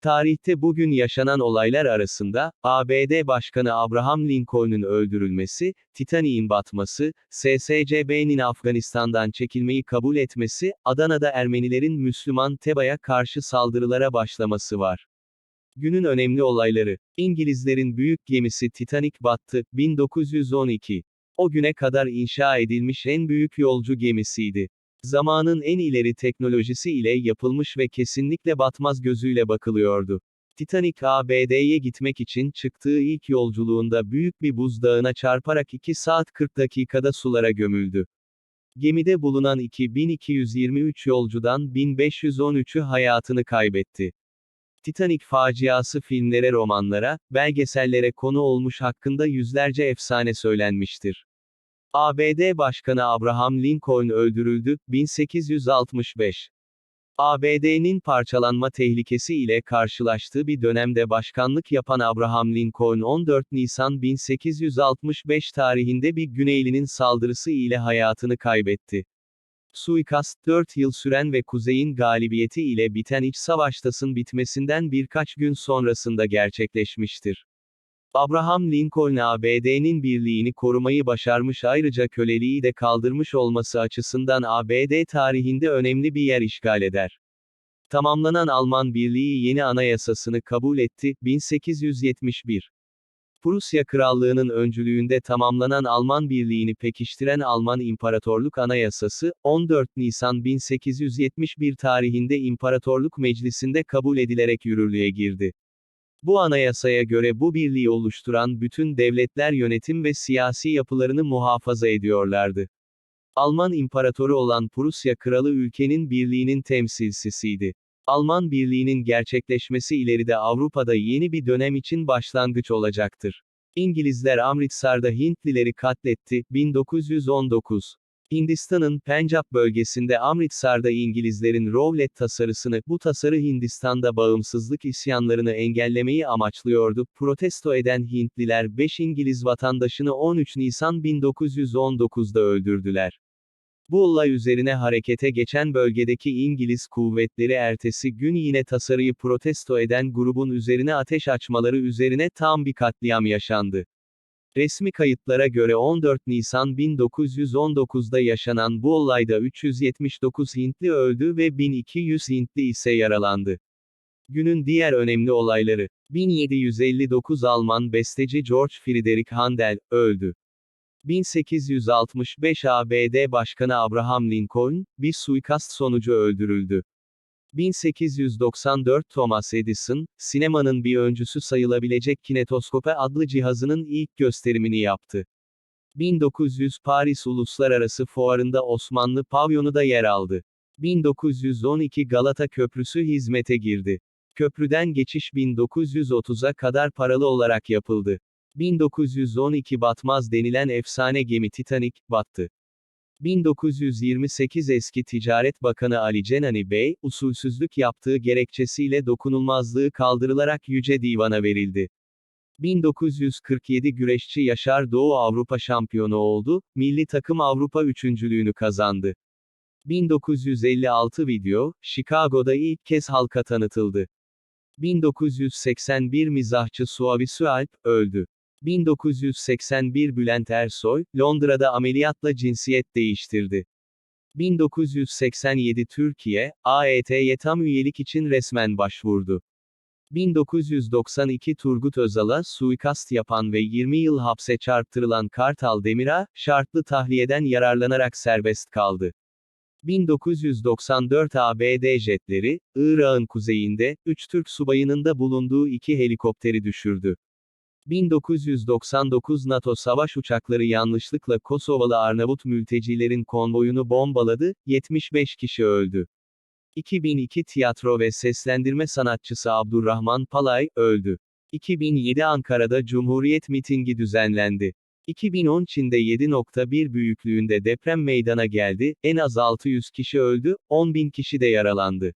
Tarihte bugün yaşanan olaylar arasında, ABD Başkanı Abraham Lincoln'un öldürülmesi, Titanic'in batması, SSCB'nin Afganistan'dan çekilmeyi kabul etmesi, Adana'da Ermenilerin Müslüman Teba'ya karşı saldırılara başlaması var. Günün önemli olayları. İngilizlerin büyük gemisi Titanic battı, 1912. O güne kadar inşa edilmiş en büyük yolcu gemisiydi. Zamanın en ileri teknolojisi ile yapılmış ve kesinlikle batmaz gözüyle bakılıyordu. Titanic ABD'ye gitmek için çıktığı ilk yolculuğunda büyük bir buzdağına çarparak 2 saat 40 dakikada sulara gömüldü. Gemide bulunan 2223 yolcudan 1513'ü hayatını kaybetti. Titanic faciası filmlere, romanlara, belgesellere konu olmuş hakkında yüzlerce efsane söylenmiştir. ABD Başkanı Abraham Lincoln öldürüldü, 1865. ABD'nin parçalanma tehlikesi ile karşılaştığı bir dönemde başkanlık yapan Abraham Lincoln 14 Nisan 1865 tarihinde bir Güneylinin saldırısı ile hayatını kaybetti. Suikast, 4 yıl süren ve Kuzey'in galibiyeti ile biten iç savaştasın bitmesinden birkaç gün sonrasında gerçekleşmiştir. Abraham Lincoln ABD'nin birliğini korumayı başarmış ayrıca köleliği de kaldırmış olması açısından ABD tarihinde önemli bir yer işgal eder. Tamamlanan Alman Birliği yeni anayasasını kabul etti, 1871. Prusya Krallığı'nın öncülüğünde tamamlanan Alman Birliği'ni pekiştiren Alman İmparatorluk Anayasası, 14 Nisan 1871 tarihinde İmparatorluk Meclisi'nde kabul edilerek yürürlüğe girdi. Bu anayasaya göre bu birliği oluşturan bütün devletler yönetim ve siyasi yapılarını muhafaza ediyorlardı. Alman imparatoru olan Prusya kralı ülkenin birliğinin temsilcisiydi. Alman birliğinin gerçekleşmesi ileride Avrupa'da yeni bir dönem için başlangıç olacaktır. İngilizler Amritsar'da Hintlileri katletti, 1919. Hindistan'ın Pencap bölgesinde Amritsar'da İngilizlerin Rowlett tasarısını, bu tasarı Hindistan'da bağımsızlık isyanlarını engellemeyi amaçlıyordu. Protesto eden Hintliler 5 İngiliz vatandaşını 13 Nisan 1919'da öldürdüler. Bu olay üzerine harekete geçen bölgedeki İngiliz kuvvetleri ertesi gün yine tasarıyı protesto eden grubun üzerine ateş açmaları üzerine tam bir katliam yaşandı. Resmi kayıtlara göre 14 Nisan 1919'da yaşanan bu olayda 379 Hintli öldü ve 1200 Hintli ise yaralandı. Günün diğer önemli olayları. 1759 Alman besteci George Friedrich Handel, öldü. 1865 ABD Başkanı Abraham Lincoln, bir suikast sonucu öldürüldü. 1894 Thomas Edison, sinemanın bir öncüsü sayılabilecek kinetoskope adlı cihazının ilk gösterimini yaptı. 1900 Paris Uluslararası Fuarı'nda Osmanlı pavyonu da yer aldı. 1912 Galata Köprüsü hizmete girdi. Köprüden geçiş 1930'a kadar paralı olarak yapıldı. 1912 batmaz denilen efsane gemi Titanic, battı. 1928 eski Ticaret Bakanı Ali Cenani Bey, usulsüzlük yaptığı gerekçesiyle dokunulmazlığı kaldırılarak Yüce Divan'a verildi. 1947 güreşçi Yaşar Doğu Avrupa şampiyonu oldu, milli takım Avrupa üçüncülüğünü kazandı. 1956 video, Chicago'da ilk kez halka tanıtıldı. 1981 mizahçı Suavi Sualp, öldü. 1981 Bülent Ersoy, Londra'da ameliyatla cinsiyet değiştirdi. 1987 Türkiye, AET'ye tam üyelik için resmen başvurdu. 1992 Turgut Özal'a suikast yapan ve 20 yıl hapse çarptırılan Kartal Demir'a, şartlı tahliyeden yararlanarak serbest kaldı. 1994 ABD jetleri, Irak'ın kuzeyinde, 3 Türk subayının da bulunduğu iki helikopteri düşürdü. 1999 NATO savaş uçakları yanlışlıkla Kosovalı Arnavut mültecilerin konvoyunu bombaladı, 75 kişi öldü. 2002 tiyatro ve seslendirme sanatçısı Abdurrahman Palay, öldü. 2007 Ankara'da Cumhuriyet mitingi düzenlendi. 2010 Çin'de 7.1 büyüklüğünde deprem meydana geldi, en az 600 kişi öldü, 10 bin kişi de yaralandı.